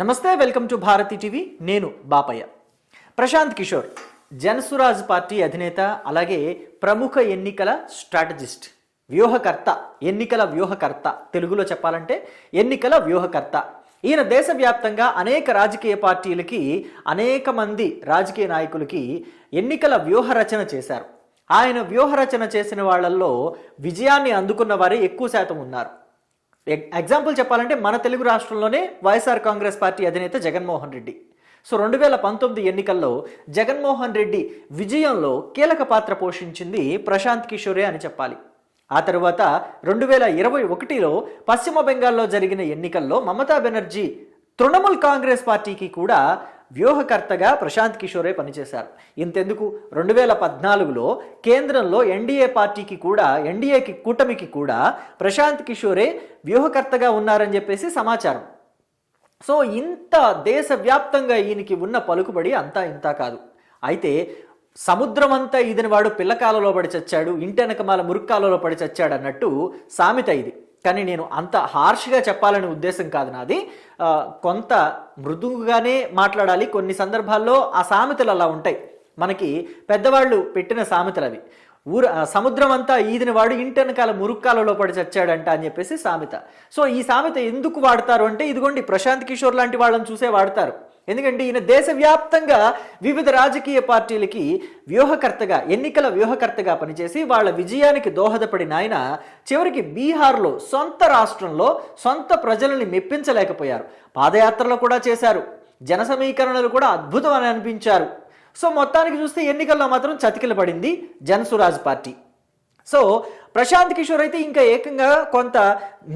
నమస్తే welcome to Bharati TV. నేను Bapayya. Prashant Kishor Jansuraaj party అధినేత అలాగే ప్రముఖ ఎన్నికల స్ట్రాటజిస్ట్ వ్యూహకర్త ఎన్నికల వ్యూహకర్త. తెలుగులో చెప్పాలంటే ఎన్నికల వ్యూహకర్త. ఈయన దేశవ్యాప్తంగా అనేక రాజకీయ పార్టీలకి అనేక మంది రాజకీయ నాయకులకి ఎన్నికల వ్యూహ రచన చేశారు. ఆయన వ్యూహ రచన చేసిన వాళ్ళల్లో విజయాన్ని అందుకున్న వారే ఎక్కువ శాతం ఉన్నారు. ఎగ్జాంపుల్ చెప్పాలంటే మన తెలుగు రాష్ట్రంలోనే వైఎస్ఆర్ కాంగ్రెస్ పార్టీ అధినేత జగన్మోహన్ రెడ్డి. సో రెండు వేల పంతొమ్మిది ఎన్నికల్లో జగన్మోహన్ రెడ్డి విజయంలో కీలక పాత్ర పోషించింది ప్రశాంత్ కిషోరే అని చెప్పాలి. ఆ తరువాత రెండు వేల ఇరవై ఒకటిలో పశ్చిమ బెంగాల్లో జరిగిన ఎన్నికల్లో మమతా బెనర్జీ తృణమూల్ కాంగ్రెస్ పార్టీకి కూడా వ్యూహకర్తగా ప్రశాంత్ కిషోరే పనిచేశారు. ఇంతెందుకు? రెండు వేల పద్నాలుగులో కేంద్రంలో ఎన్డీఏ పార్టీకి కూడా ఎన్డీఏకి కూటమికి కూడా ప్రశాంత్ కిషోరే వ్యూహకర్తగా ఉన్నారని చెప్పేసి సమాచారం. సో ఇంత దేశవ్యాప్తంగా ఈయనకి ఉన్న పలుకుబడి అంతా ఇంత కాదు. అయితే సముద్రమంతా అంతా వాడు పిల్లకాలలో పడి చచ్చాడు ఇంటెనకమాల మురుక్కాలలో పడి చచ్చాడు అన్నట్టు సామెత ఇది. కానీ నేను అంత హార్ష్గా చెప్పాలనే ఉద్దేశం కాదు నాది. కొంత మృదువుగానే మాట్లాడాలి. కొన్ని సందర్భాల్లో ఆ సామెతలు అలా ఉంటాయి. మనకి పెద్దవాళ్ళు పెట్టిన సామెతలు అవి. ఊర సముద్రం అంతా ఈదిన వాడు ఇంటెనకాల మురుక్కాలలో పడి చచ్చాడంట అని చెప్పేసి సామెత. సో ఈ సామెత ఎందుకు వాడతారు అంటే ఇదిగోండి ప్రశాంత్ కిషోర్ లాంటి వాళ్ళని చూసే వాడతారు. ఎందుకంటే ఈయన దేశవ్యాప్తంగా వివిధ రాజకీయ పార్టీలకి వ్యూహకర్తగా ఎన్నికల వ్యూహకర్తగా పనిచేసి వాళ్ళ విజయానికి దోహదపడిన ఆయన చివరికి బీహార్లో సొంత రాష్ట్రంలో సొంత ప్రజలని మెప్పించలేకపోయారు. పాదయాత్రలు కూడా చేశారు. జన సమీకరణలు కూడా అద్భుతం అని అనిపించారు. సో మొత్తానికి చూస్తే ఎన్నికల్లో మాత్రం చతికిల పడింది జనసురాజ్ పార్టీ. సో ప్రశాంత్ కిషోర్ అయితే ఇంకా ఏకంగా కొంత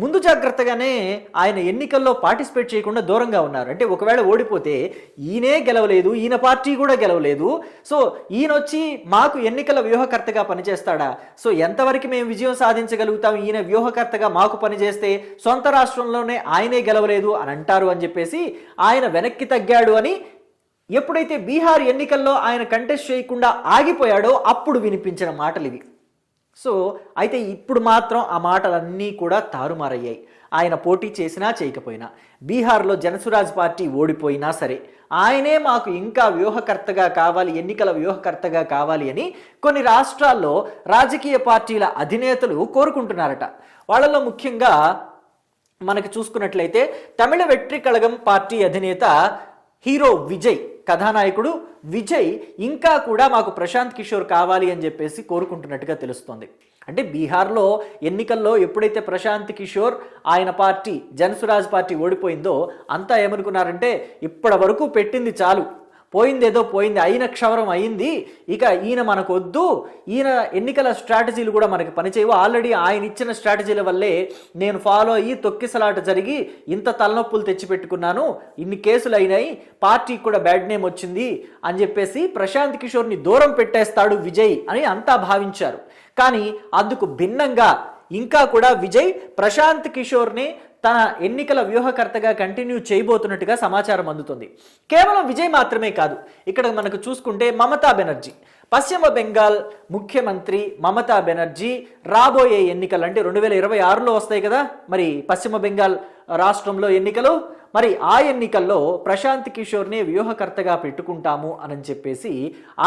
ముందు జాగ్రత్తగానే ఆయన ఎన్నికల్లో పార్టిసిపేట్ చేయకుండా దూరంగా ఉన్నారు. అంటే ఒకవేళ ఓడిపోతే ఈయనే గెలవలేదు ఈయన పార్టీ కూడా గెలవలేదు. సో ఈయన వచ్చి మాకు ఎన్నికల వ్యూహకర్తగా పనిచేస్తాడా? సో ఎంతవరకు మేము విజయం సాధించగలుగుతాం? ఈయన వ్యూహకర్తగా మాకు పనిచేస్తే సొంత రాష్ట్రంలోనే ఆయనే గెలవలేదు అని అంటారు అని చెప్పేసి ఆయన వెనక్కి తగ్గాడు అని ఎప్పుడైతే బీహార్ ఎన్నికల్లో ఆయన కంటెస్ట్ చేయకుండా ఆగిపోయాడో అప్పుడు వినిపించిన మాటలు ఇవి సో అయితే ఇప్పుడు మాత్రం ఆ మాటలన్నీ కూడా తారుమారయ్యాయి. ఆయన పోటీ చేసినా చేయకపోయినా. బీహార్లో జనసురాజ్ పార్టీ ఓడిపోయినా సరే. ఆయనే మాకు ఇంకా వ్యూహకర్తగా కావాలి ఎన్నికల వ్యూహకర్తగా కావాలి అని కొన్ని రాష్ట్రాల్లో రాజకీయ పార్టీల అధినేతలు కోరుకుంటున్నారట. వాళ్ళలో ముఖ్యంగా మనకి చూసుకున్నట్లయితే తమిళ వెట్రి కళగం పార్టీ అధినేత హీరో విజయ్ కథానాయకుడు విజయ్ ఇంకా కూడా మాకు ప్రశాంత్ కిషోర్ కావాలి అని చెప్పేసి కోరుకుంటున్నట్టుగా తెలుస్తోంది. అంటే బీహార్లో ఎన్నికల్లో ఎప్పుడైతే ప్రశాంత్ కిషోర్ ఆయన పార్టీ జనసురాజ్ పార్టీ ఓడిపోయిందో అంతా ఏమనుకున్నారంటే ఇప్పటి వరకు పెట్టింది చాలు. పోయింది ఏదో పోయింది అయిన క్షవరం అయింది ఇక ఈయన మనకు వద్దు ఈయన ఎన్నికల స్ట్రాటజీలు కూడా మనకి పనిచేయవు. ఆల్రెడీ ఆయన ఇచ్చిన స్ట్రాటజీల వల్లే నేను ఫాలో అయ్యి తొక్కిసలాట జరిగి ఇంత తలనొప్పులు తెచ్చిపెట్టుకున్నాను ఇన్ని కేసులు అయినాయి పార్టీకి కూడా బ్యాడ్ నేమ్ వచ్చింది అని చెప్పేసి ప్రశాంత్ కిషోర్ని దూరం పెట్టేస్తాడు విజయ్ అని అంతా భావించారు. కానీ అందుకు భిన్నంగా ఇంకా కూడా విజయ్ ప్రశాంత్ కిషోర్ని తన ఎన్నికల వ్యూహకర్తగా కంటిన్యూ చేయబోతున్నట్టుగా సమాచారం అందుతుంది. కేవలం విజయ్ మాత్రమే కాదు ఇక్కడ మనకు చూసుకుంటే మమతా బెనర్జీ పశ్చిమ బెంగాల్ ముఖ్యమంత్రి మమతా బెనర్జీ రాబోయే ఎన్నికలు అంటే రెండు వేల ఇరవై ఆరులో వస్తాయి కదా మరి పశ్చిమ బెంగాల్ రాష్ట్రంలో ఎన్నికలు మరి ఆ ఎన్నికల్లో ప్రశాంత్ కిషోర్ని వ్యూహకర్తగా పెట్టుకుంటాము అని చెప్పేసి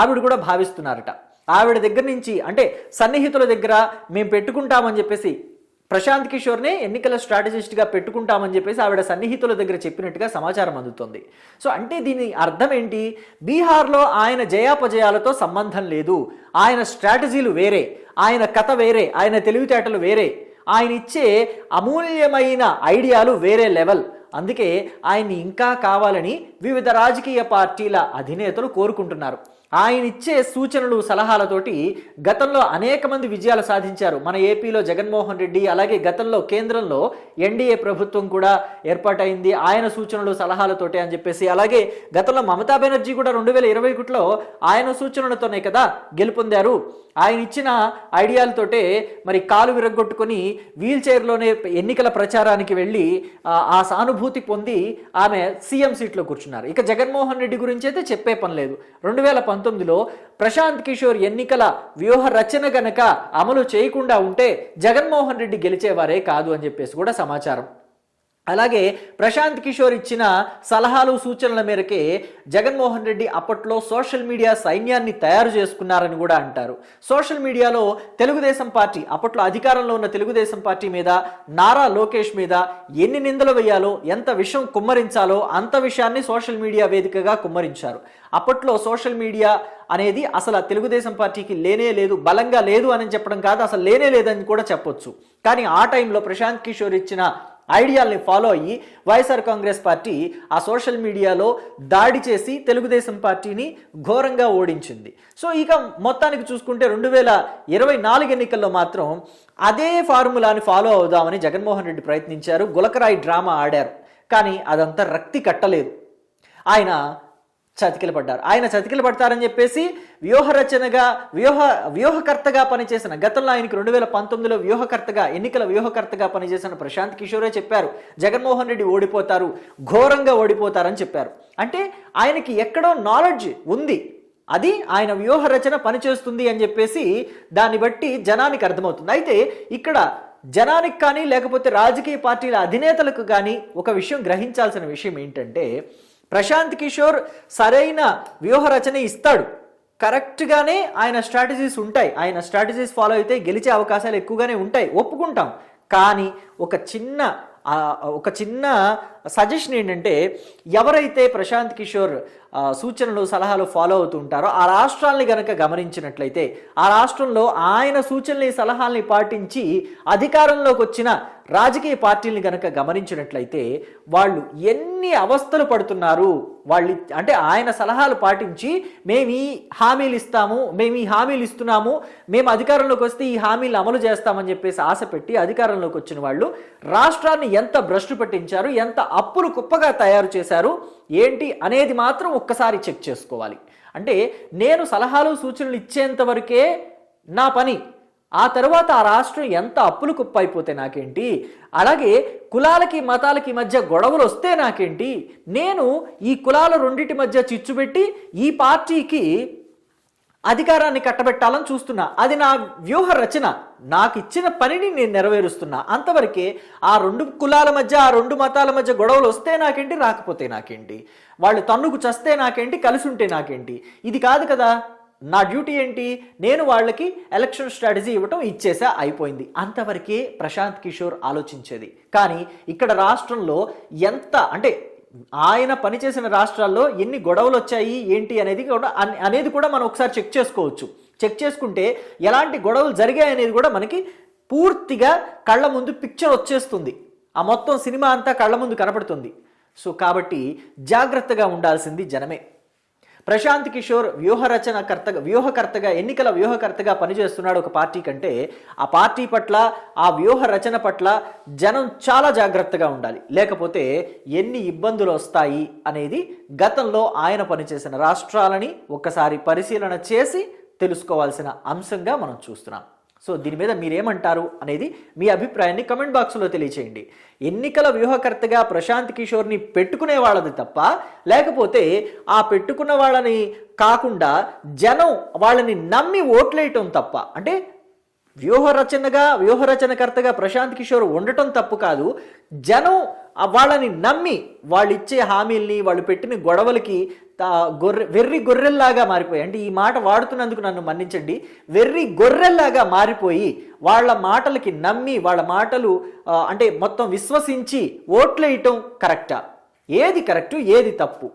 ఆవిడ కూడా భావిస్తున్నారట. ఆవిడ దగ్గర నుంచి అంటే సన్నిహితుల దగ్గర మేము పెట్టుకుంటామని చెప్పేసి ప్రశాంత్ కిషోర్నే ఎన్నికల స్ట్రాటజిస్ట్గా పెట్టుకుంటామని చెప్పేసి ఆవిడ సన్నిహితుల దగ్గర చెప్పినట్టుగా సమాచారం అందుతుంది. సో అంటే దీని అర్థం ఏంటి? బీహార్లో ఆయన జయాపజయాలతో సంబంధం లేదు. ఆయన స్ట్రాటజీలు వేరే. ఆయన కథ వేరే. ఆయన తెలివితేటలు వేరే. ఆయన ఇచ్చే అమూల్యమైన ఐడియాలు వేరే లెవెల్. అందుకే ఆయన్ని ఇంకా కావాలని వివిధ రాజకీయ పార్టీల అధినేతలు కోరుకుంటున్నారు. ఆయన ఇచ్చే సూచనలు సలహాలతోటి గతంలో అనేక మంది విజయాలు సాధించారు. మన ఏపీలో జగన్మోహన్ రెడ్డి అలాగే గతంలో కేంద్రంలో ఎన్డీఏ ప్రభుత్వం కూడా ఏర్పాటైంది. ఆయన సూచనలు సలహాలతోటి అని చెప్పేసి అలాగే గతంలో మమతా బెనర్జీ కూడా రెండు వేల ఇరవై ఒకటిలో ఆయన సూచనలతోనే కదా గెలుపొందారు. ఆయన ఇచ్చిన ఐడియాలతోటే మరి కాలు విరగొట్టుకొని వీల్ చైర్లోనే ఎన్నికల ప్రచారానికి వెళ్ళి ఆ, ఆ సానుభూతి పొంది ఆమె సీఎం సీట్లో కూర్చున్నారు. ఇక జగన్మోహన్ రెడ్డి గురించి అయితే చెప్పే పని లేదు. రెండు వేల పంతొమ్మిదిలో ప్రశాంత్ కిషోర్ ఎన్నికల వ్యూహ రచన గనక అమలు చేయకుండా ఉంటే జగన్మోహన్ రెడ్డి గెలిచేవారే కాదు అని చెప్పేసి కూడా సమాచారం. అలాగే ప్రశాంత్ కిషోర్ ఇచ్చిన సలహాలు సూచనల మేరకే జగన్మోహన్ రెడ్డి అప్పట్లో సోషల్ మీడియా సైన్యాన్ని తయారు చేసుకున్నారని కూడా అంటారు. సోషల్ మీడియాలో తెలుగుదేశం పార్టీ అప్పట్లో అధికారంలో ఉన్న తెలుగుదేశం పార్టీ మీద నారా లోకేష్ మీద ఎన్ని నిందలు వేయాలో ఎంత విషయం కుమ్మరించాలో అంత విషయాన్ని సోషల్ మీడియా వేదికగా కుమ్మరించారు. అప్పట్లో సోషల్ మీడియా అనేది అసలు తెలుగుదేశం పార్టీకి లేనే లేదు బలంగా లేదు అని చెప్పడం కాదు అసలు లేనే లేదని కూడా చెప్పొచ్చు. కానీ ఆ టైంలో ప్రశాంత్ కిషోర్ ఇచ్చిన ఐడియాల్ని ఫాలో అయ్యి వైఎస్ఆర్ కాంగ్రెస్ పార్టీ ఆ సోషల్ మీడియాలో దాడి చేసి తెలుగుదేశం పార్టీని ఘోరంగా ఓడించింది. సో ఇక మొత్తానికి చూసుకుంటే రెండు వేల ఇరవై నాలుగు ఎన్నికల్లో మాత్రం అదే ఫార్ములాని ఫాలో అవుదామని జగన్మోహన్ రెడ్డి ప్రయత్నించారు. గులకరాయి డ్రామా ఆడారు. కానీ అదంతా రక్తి కట్టలేదు. ఆయన చతికిల పడ్డారు ఆయన చతికిల పడతారని చెప్పేసి వ్యూహరచనగా వ్యూహ వ్యూహకర్తగా పనిచేసిన గతంలో ఆయనకి రెండు వేల పంతొమ్మిదిలో వ్యూహకర్తగా ఎన్నికల వ్యూహకర్తగా పనిచేసిన ప్రశాంత్ కిషోరే చెప్పారు జగన్మోహన్ రెడ్డి ఓడిపోతారు ఘోరంగా ఓడిపోతారని చెప్పారు. అంటే ఆయనకి ఎక్కడో నాలెడ్జ్ ఉంది. అది ఆయన వ్యూహ రచన పనిచేస్తుంది అని చెప్పేసి దాన్ని బట్టి జనానికి అర్థమవుతుంది. అయితే ఇక్కడ జనానికి కానీ లేకపోతే రాజకీయ పార్టీల అధినేతలకు కానీ ఒక విషయం గ్రహించాల్సిన విషయం ఏంటంటే ప్రశాంత్ కిషోర్ సరైన వ్యూహ రచన ఇస్తాడు. కరెక్ట్గానే ఆయన స్ట్రాటజీస్ ఉంటాయి. ఆయన స్ట్రాటజీస్ ఫాలో అయితే గెలిచే అవకాశాలు ఎక్కువగానే ఉంటాయి. ఒప్పుకుంటాం. కానీ ఒక చిన్న ఒక చిన్న సజెషన్ ఏంటంటే ఎవరైతే ప్రశాంత్ కిషోర్ సూచనలు సలహాలు ఫాలో అవుతుంటారో ఆ రాష్ట్రాల్ని గనక గమనించినట్లయితే ఆ రాష్ట్రంలో ఆయన సూచనల్ని సలహాల్ని పాటించి అధికారంలోకి వచ్చిన రాజకీయ పార్టీల్ని గనక గమనించినట్లయితే వాళ్ళు ఎన్ని అవస్థలు పడుతున్నారు వాళ్ళు అంటే ఆయన సలహాలు పాటించి మేము ఈ హామీలు ఇస్తాము మేము ఈ హామీలు ఇస్తున్నాము మేము అధికారంలోకి వస్తే ఈ హామీలు అమలు చేస్తామని చెప్పేసి ఆశ పెట్టి అధికారంలోకి వచ్చిన వాళ్ళు రాష్ట్రాన్ని ఎంత భ్రష్టు పట్టించారు ఎంత అప్పులు కుప్పగా తయారు చేశారు ఏంటి అనేది మాత్రం ఒక్కసారి చెక్ చేసుకోవాలి. అంటే నేను సలహాలు సూచనలు ఇచ్చేంత వరకే నా పని ఆ తర్వాత ఆ రాష్ట్రం ఎంత అప్పులు కుప్పైపోతే నాకేంటి? అలాగే కులాలకి మతాలకి మధ్య గొడవలు వస్తే నాకేంటి? నేను ఈ కులాల రెండింటి మధ్య చిచ్చుపెట్టి ఈ పార్టీకి అధికారాన్ని కట్టబెట్టాలని చూస్తున్నా. అది నా వ్యూహ రచన. నాకు ఇచ్చిన పనిని నేను నెరవేరుస్తున్నా. అంతవరకే ఆ రెండు కులాల మధ్య ఆ రెండు మతాల మధ్య గొడవలు వస్తే నాకేంటి? రాకపోతే నాకేంటి? వాళ్ళు తన్నుకు చస్తే నాకేంటి? కలిసి ఉంటే నాకేంటి? ఇది కాదు కదా? నా డ్యూటీ ఏంటి? నేను వాళ్ళకి ఎలక్షన్ స్ట్రాటజీ ఇవ్వటం ఇచ్చేసా అయిపోయింది. అంతవరకే ప్రశాంత్ కిషోర్ ఆలోచించేది. కానీ ఇక్కడ రాష్ట్రంలో ఎంత అంటే ఆయన పనిచేసిన రాష్ట్రాల్లో ఎన్ని గొడవలు వచ్చాయి ఏంటి అనేది కూడా అనేది కూడా మనం ఒకసారి చెక్ చేసుకోవచ్చు. చెక్ చేసుకుంటే ఎలాంటి గొడవలు జరిగాయి అనేది కూడా మనకి పూర్తిగా కళ్ళ ముందు పిక్చర్ వచ్చేస్తుంది. ఆ మొత్తం సినిమా అంతా కళ్ళ ముందు కనపడుతుంది. సో కాబట్టి జాగ్రత్తగా ఉండాల్సింది జనమే. ప్రశాంత్ కిషోర్ వ్యూహరచనకర్త వ్యూహకర్తగా ఎన్నికల వ్యూహకర్తగా పనిచేస్తున్నాడు ఒక పార్టీ కంటే ఆ పార్టీ పట్ల ఆ వ్యూహ రచన పట్ల జనం చాలా జాగ్రత్తగా ఉండాలి. లేకపోతే ఎన్ని ఇబ్బందులు వస్తాయి అనేది గతంలో ఆయన పనిచేసిన రాష్ట్రాలని ఒక్కసారి పరిశీలన చేసి తెలుసుకోవాల్సిన అంశంగా మనం చూస్తున్నాం. సో దీని మీద మీరేమంటారు అనేది మీ అభిప్రాయాన్ని కమెంట్ బాక్స్లో తెలియచేయండి. ఎన్నికల వ్యూహకర్తగా ప్రశాంత్ కిషోర్ని పెట్టుకునే వాళ్ళది తప్ప లేకపోతే ఆ పెట్టుకున్న వాళ్ళని కాకుండా జనం వాళ్ళని నమ్మి ఓట్లేయటం తప్ప. అంటే వ్యూహరచనగా వ్యూహరచనకర్తగా ప్రశాంత్ కిషోర్ ఉండటం తప్పు కాదు. జనం వాళ్ళని నమ్మి వాళ్ళు ఇచ్చే హామీల్ని వాళ్ళు పెట్టిన గొడవలకి గొర్రె వెర్రి గొర్రెల్లాగా మారిపోయి అంటే ఈ మాట వాడుతున్నందుకు నన్ను మన్నించండి. వెర్రి గొర్రెల్లాగా మారిపోయి వాళ్ళ మాటలకి నమ్మి వాళ్ళ మాటలు అంటే మొత్తం విశ్వసించి ఓట్లేయటం కరెక్టా? ఏది కరెక్టు ఏది తప్పు?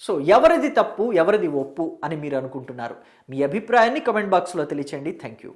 సో ఎవరిది తప్పు ఎవరిది ఒప్పు అని మీరు అనుకుంటున్నారు. మీ అభిప్రాయాన్ని కమెంట్ బాక్స్లో తెలియచేయండి. Thank you.